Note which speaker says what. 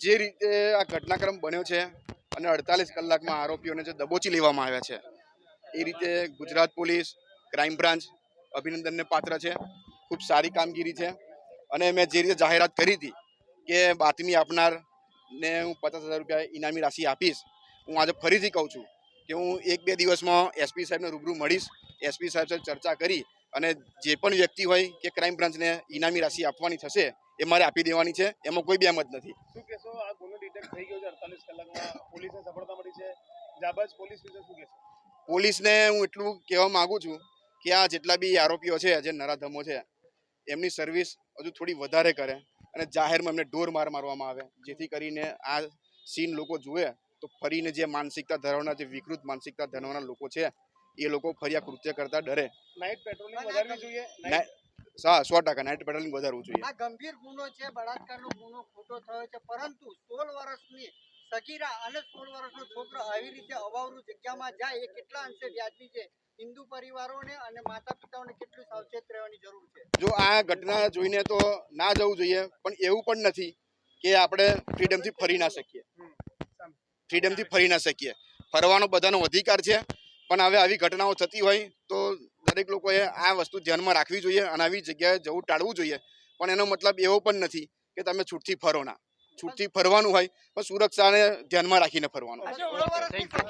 Speaker 1: જે રીતે આ ઘટનાક્રમ બન્યો છે અને અડતાલીસ કલાકમાં આરોપીઓને જે દબોચી લેવામાં આવ્યા છે, એ રીતે ગુજરાત પોલીસ, ક્રાઇમ બ્રાન્ચ અભિનંદનને પાત્ર છે. ખૂબ સારી કામગીરી છે અને મેં જે રીતે જાહેરાત કરી હતી કે બાતમી આપનાર ને હું પચાસ હજાર રૂપિયા ઇનામી રાશિ આપીશ, હું આજે ફરીથી કહું છું કે હું એક બે દિવસમાં એસપી સાહેબને રૂબરૂ મળીશ. એસપી સાહેબ સાથે ચર્ચા કરી અને જે પણ વ્યક્તિ હોય કે ક્રાઇમ બ્રાન્ચને ઇનામી રાશિ આપવાની થશે એ મારે આપી દેવાની છે. એમાં કોઈ બેમત નથી.
Speaker 2: શું કહેશો? આ ગુનો ડિટેક્ટ થઈ ગયો છે અડતાલીસ કલાકમાં પોલીસને સફળતા મળી છે. જાબાજ પોલીસ વિશે શું કહેશો?
Speaker 1: પોલીસને હું એટલું કહેવા માગું છું કે આ જેટલા બી આરોપીઓ છે જે નરાધમો છે એમની સર્વિસ હજુ થોડી વધારે કરે અને જાહેરમાં એમને ઢોર માર મારવામાં આવે જેથી કરીને આ સીન લોકો જુએ તો ફરીને જે માનસિકતા ધરાવના જે વિકૃત માનસિકતા ધરાવના લોકો છે એ લોકો ફરી આ કૃત્ય કરતા ડરે.
Speaker 2: નાઇટ પેટ્રોલિંગ વધારવી જોઈએ?
Speaker 1: હા સો ટકા નાઇટ પેટ્રોલિંગ વધારવું જોઈએ.
Speaker 3: આ ગંભીર ગુનો છે બળાત્કારનો ગુનો ખોટો થયો છે પરંતુ સોળ વર્ષની સગીરા અને સોળ વર્ષનો છોકરો આવી રીતે અવાવરૂ જગ્યામાં જાય એ કેટલા અંશે વ્યાજબી છે? હિન્દુ પરિવારોને અને માતા પિતાઓને કેટલું સાવચેત રહેવાની જરૂર છે?
Speaker 1: જો આ ઘટના જોઈને તો ના જવું જોઈએ પણ એવું પણ નથી કે આપણે ફ્રીડમથી ફરી ના શકીએ. ફ્રીડમથી ફરી ના શકીએ. ફરવાનો બધાનો અધિકાર છે, પણ હવે આવી ઘટનાઓ થતી હોય તો દરેક લોકોએ આ વસ્તુ ધ્યાનમાં રાખવી જોઈએ અને આવી જગ્યાએ જવું ટાળવું જોઈએ. પણ એનો મતલબ એવો પણ નથી કે તમે છૂટથી ફરો ના. છૂટથી ફરવાનું હોય, પણ સુરક્ષાને ધ્યાનમાં રાખીને ફરવાનું.